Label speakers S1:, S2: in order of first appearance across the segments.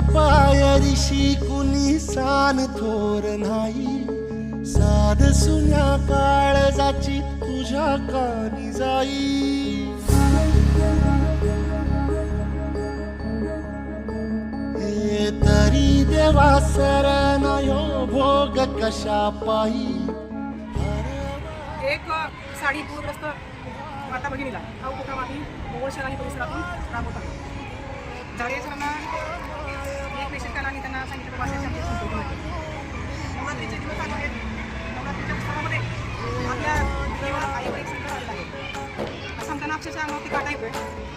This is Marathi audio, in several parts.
S1: पाठीशी कुणी सान थोर नाही. साध सुन्या काळजाची तुझ्या कानी जाई. हे तरी देवा सरण यो भोग कशा पायी.
S2: एक साडी पूरग्रस्त माता भगिनीला हा उपक्रम आम्ही मोहोळ शहर परिसरातून राबवत आहोत जाडे सांगितलं बाबा असे असे symptom आहेत. नवरात्रीचे दिवस चालू आहेत नवरात्रीच्या उत्सवामध्ये आपल्या देवाला आई एक संकट आलेला आहे असं आमच्या अक्षरशः अंगावरती काटा येतोय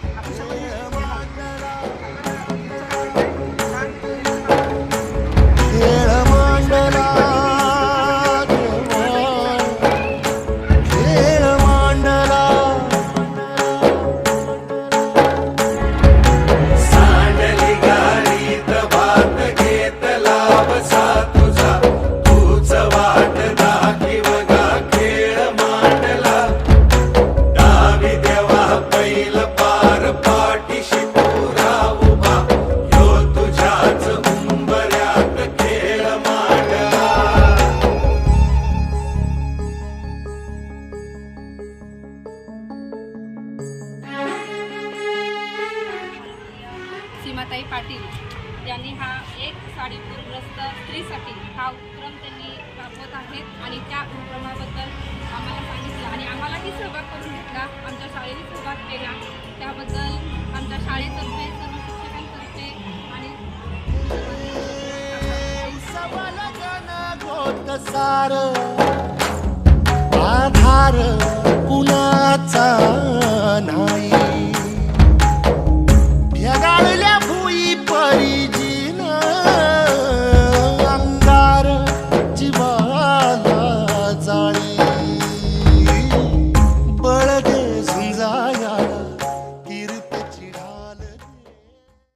S3: सीमाताई पाटील यांनी हा एक साडीपूरग्रस्त स्त्रीसाठी हा उपक्रम त्यांनी राबवत आहेत आणि त्या उपक्रमाबद्दल आम्हाला सांगितलं. आणि आम्हालाही सहभाग करून घेतला. आमच्या शाळेने सहभाग केला. त्याबद्दल आमच्या शाळेतर्फे सर्व शिक्षकांतर्फे आणि
S1: सार आधार कुणाचा नाही?